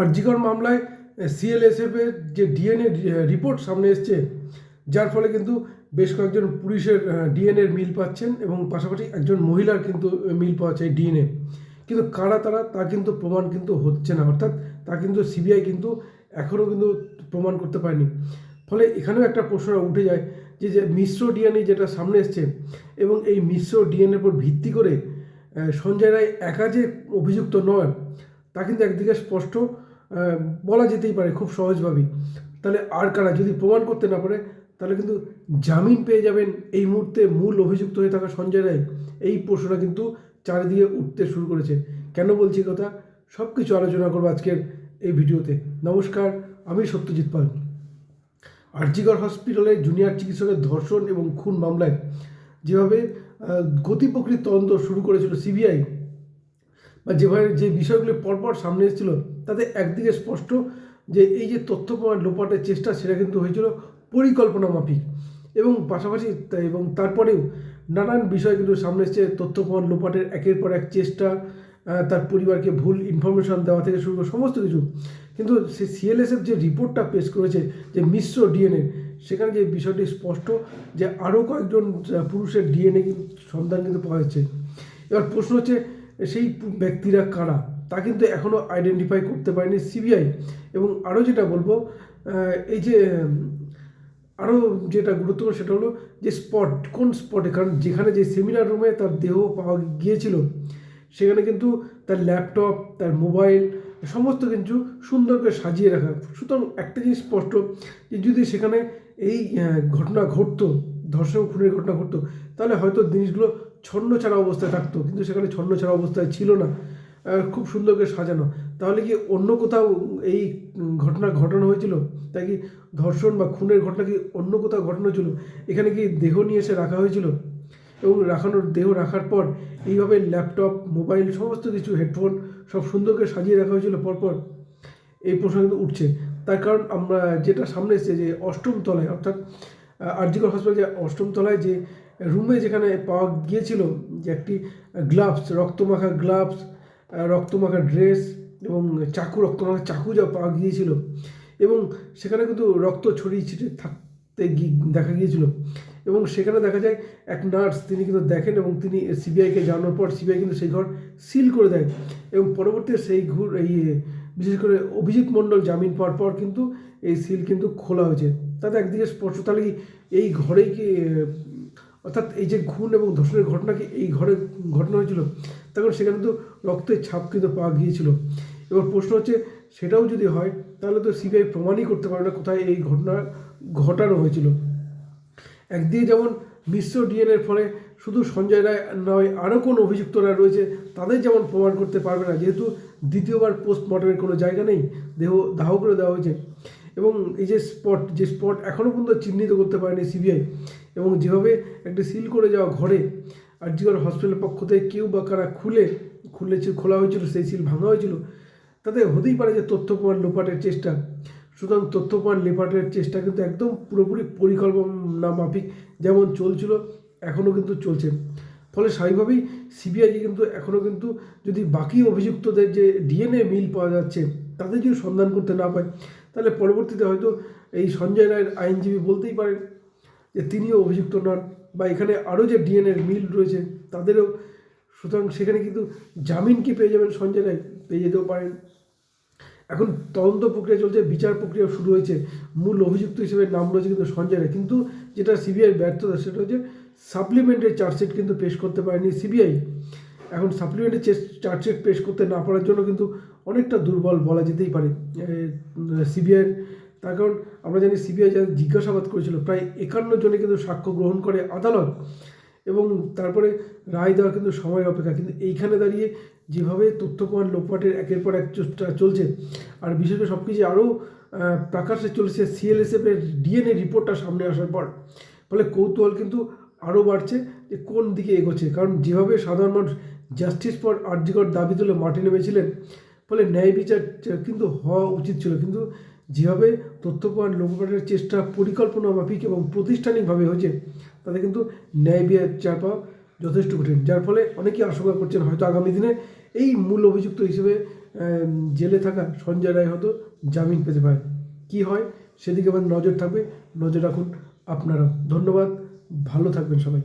আরজিকর মামলায় সিএলএসএফ এর যে ডিএনএ রিপোর্ট সামনে এসছে, যার ফলে কিন্তু বেশ কয়েকজন পুলিশের ডিএনএর মিল পাচ্ছেন এবং পাশাপাশি একজন মহিলার কিন্তু মিল পাওয়া যায় ডিএনএ কিন্তু কারা তারা, তা কিন্তু প্রমাণ কিন্তু হচ্ছে না। অর্থাৎ তা কিন্তু সিবিআই কিন্তু এখনও কিন্তু প্রমাণ করতে পারেনি। ফলে এখানেও একটা প্রশ্ন উঠে যায় যে যে মিশ্র ডিএনএ যেটা সামনে এসছে এবং এই মিশ্র ডিএনএর উপর ভিত্তি করে সঞ্জয় রায় একা যে অভিযুক্ত নয় তা কিন্তু একদিকে স্পষ্ট বলা যেতেই পারে খুব সহজভাবেই তাহলে আর কারা যদি প্রমাণ করতে না পারে, তাহলে কিন্তু জামিন পেয়ে যাবেন। এই মুহূর্তে মূল অভিযুক্ত হয়ে থাকা সঞ্জয় রায় এই প্রশ্নটা কিন্তু চারিদিকে উঠতে শুরু করেছে। কেন বলছি কথা? সব কিছু আলোচনা করব আজকের এই ভিডিওতে। নমস্কার, আমি সত্যজিৎ পাল। আরজিগড় হসপিটালে জুনিয়র চিকিৎসকের ধর্ষণ এবং খুন মামলায় যেভাবে গতিপ্রকৃত তদন্ত শুরু করেছিল সিবিআই বা যেভাবে যে বিষয়গুলি পরপর সামনে এসেছিল, তাতে একদিকে স্পষ্ট যে এই যে তথ্য প্রমাণ লোপাটের চেষ্টা, সেটা কিন্তু হয়েছিল পরিকল্পনা মাফিক। এবং পাশাপাশি এবং তারপরেও নানান বিষয় কিন্তু সামনে এসছে, তথ্য প্রমাণ লোপাটের একের পর এক চেষ্টা তার পরিবারকে ভুল ইনফরমেশন দেওয়া থেকে শুরু করে সমস্ত কিছু। কিন্তু সে সিএলএসএফ যে রিপোর্টটা পেশ করেছে, যে মিশ্র ডিএনএ সেখানে যে বিষয়টি স্পষ্ট যে আরও কয়েকজন পুরুষের ডিএনএ সন্ধান কিন্তু পাওয়া যাচ্ছে। এবার প্রশ্ন হচ্ছে সেই ব্যক্তিরা কারা? তা কিন্তু এখনও আইডেন্টিফাই করতে পারেনি সিবিআই এবং আরও যেটা বলব এই যে আরও যেটা গুরুত্বপূর্ণ সেটা হলো যে স্পট কোন স্পটে কারণ যেখানে যে সেমিনার রুমে তার দেহ পাওয়া গিয়েছিল, সেখানে কিন্তু তার ল্যাপটপ তার মোবাইল সমস্ত কিছু সুন্দর করে সাজিয়ে রাখা। সুতরাং একটা জিনিস স্পষ্ট, যে যদি সেখানে এই ঘটনা ঘটতো, ধর্ষণ, খুনের ঘটনা ঘটতো, তাহলে হয়তো জিনিসগুলো ছন্ন ছাড়া অবস্থায় থাকতো, কিন্তু সেখানে ছন্ন ছাড়া অবস্থায় ছিল না। খুব সুন্দর করে সাজানো। তাহলে কি অন্য কোথাও এই ঘটনা ঘটানো হয়েছিল? তাই কি ধর্ষণ বা খুনের ঘটনা কি অন্য কোথাও ঘটানো হয়েছিল? এখানে কি দেহ নিয়ে এসে রাখা হয়েছিল? এবং রাখানোর দেহ রাখার পর এইভাবে ল্যাপটপ, মোবাইল, সমস্ত কিছু, হেডফোন সব সুন্দর করে সাজিয়ে রাখা হয়েছিল পরপর। এই প্রশ্ন কিন্তু উঠছে। তার কারণ আমরা যেটা সামনে এসেছে যে অষ্টম তলায়, অর্থাৎ আরজিকর হসপিটাল যে অষ্টম তলায় যে রুমে যেখানে পাওয়া গিয়েছিল যে একটি গ্লাভস রক্তমাখা গ্লাভস রক্তমাখা ড্রেস এবং চাকু, রক্তমাখা চাকু যা পাওয়া গিয়েছিল। এবং সেখানে কিন্তু রক্ত ছড়িয়ে ছিটে থাকতে দেখা গিয়েছিল। এবং সেখানে দেখা যায় এক নার্স তিনি কিন্তু দেখেন এবং তিনি সিবিআইকে জানানোর পর সিবিআই কিন্তু সেই ঘর সিল করে দেয়। এবং পরবর্তীতে সেই ঘুর, এই, বিশেষ করে অভিজিৎ মণ্ডল জামিন পাওয়ার পর কিন্তু এই সিল কিন্তু খোলা হয়েছে। তাতে একদিকে স্পষ্ট তাহলে এই ঘরেই কি অর্থাৎ এই যে খুন এবং ধর্ষণের ঘটনা কি এই ঘরে ঘটনা হয়েছিল? তখন সেখানে তো রক্তের ছাপ কিন্তু পাওয়া গিয়েছিল। এবার প্রশ্ন হচ্ছে, সেটাও যদি হয়, তাহলে তো সিবিআই প্রমাণই করতে পারবে না কোথায় এই ঘটনা ঘটানো হয়েছিল। একদিকে যেমন মিশ্র ডিএনএর ফলে শুধু সঞ্জয় রায় নয়, আরও কোন অভিযুক্তরা রয়েছে, তাদের যেমন প্রমাণ করতে পারবে না, যেহেতু দ্বিতীয়বার পোস্টমর্টমের কোনো জায়গা নেই, দেহ, দাহ করে দেওয়া হয়েছে। এবং এই যে স্পট যে স্পট এখনও পর্যন্ত চিহ্নিত করতে পারেনি সিবিআই এবং যেভাবে একটি সিল করে যাওয়া ঘরে আরজিগর হসপিটালের পক্ষ থেকে কেউ বা কারা খুলে খুলেছে খোলা হয়েছিল, সেই সিল ভাঙা হয়েছিল, তাতে হতেই পারে যে তথ্য প্রমাণ লোপাটের চেষ্টা। সুতরাং তথ্য প্রমাণ লোপাটের চেষ্টা কিন্তু একদম পুরোপুরি পরিকল্পনা মাফিক যেমন চলছিল, এখনও কিন্তু চলছে। ফলে স্বাভাবিকভাবেই সিবিআইকে কিন্তু এখনও কিন্তু যদি বাকি অভিযুক্তদের যে ডিএনএ মিল পাওয়া যাচ্ছে তাদের যদি সন্ধান করতে না পায়, তাহলে পরবর্তীতে হয়তো এই সঞ্জয় রায়ের আইনজীবী বলতেই পারেন যে তিনিও অভিযুক্ত নন বা এখানে আরও যে ডিএনএর মিল রয়েছে তাদেরও, সুতরাং সেখানে কিন্তু জামিন কি পেয়ে যাবেন সঞ্জয় রায়? পেয়ে যেতেও পারেন। এখন তদন্ত প্রক্রিয়া চলছে, বিচার প্রক্রিয়া শুরু হয়েছে। মূল অভিযুক্ত হিসেবে নাম রয়েছে কিন্তু সঞ্জয় রায়। কিন্তু যেটা সিবিআই ব্যর্থতা সেটা হচ্ছে সাপ্লিমেন্টারি চার্জশিট কিন্তু পেশ করতে পারেনি সিবিআই। এখন সাপ্লিমেন্টারি চার্জশিট পেশ করতে না পারার জন্য কিন্তু অনেকটা দুর্বল বলা যেতেই পারে। সিবিআইয়ের তার কারণ আমরা জানি সিবিআই যাদের জিজ্ঞাসাবাদ করেছিল, প্রায় একান্ন জনে কিন্তু সাক্ষ্য গ্রহণ করে আদালত এবং তারপরে রায় দেওয়ার কিন্তু সময়ের অপেক্ষা। কিন্তু এইখানে দাঁড়িয়ে যেভাবে তথ্য প্রমাণ লোপাটের একের পর এক চলছে, আর বিশেষ করে সব কিছু আরও প্রকাশ্যে চলছে সিএলএসএফ এর ডিএনএ রিপোর্টটা সামনে আসার পর। ফলে কৌতূহল কিন্তু আরও বাড়ছে যে কোন দিকে এগোচ্ছে, কারণ যেভাবে সাধারণ মানুষ জাস্টিস ফর আর্যিকর দাবি তুলে মাঠে নেমেছিলেন, ফলে ন্যায় বিচার কিন্তু হওয়া উচিত ছিল। কিন্তু যেভাবে তথ্য প্রমাণ লোপাটের চেষ্টা পরিকল্পনা মাফিক এবং প্রতিষ্ঠানিকভাবে হয়েছে, তাতে কিন্তু ন্যায় বিচার পাওয়া যথেষ্ট কঠিন। যার ফলে অনেকেই আশঙ্কা করছেন হয়তো আগামী দিনে এই মূল অভিযুক্ত হিসেবে জেলে থাকা সঞ্জয় রায় হয়তো জামিন পেতে পারেন। কি হয় সেদিকে আমার নজর থাকবে। নজর রাখুন আপনারাও। ধন্যবাদ। ভালো থাকবেন সবাই।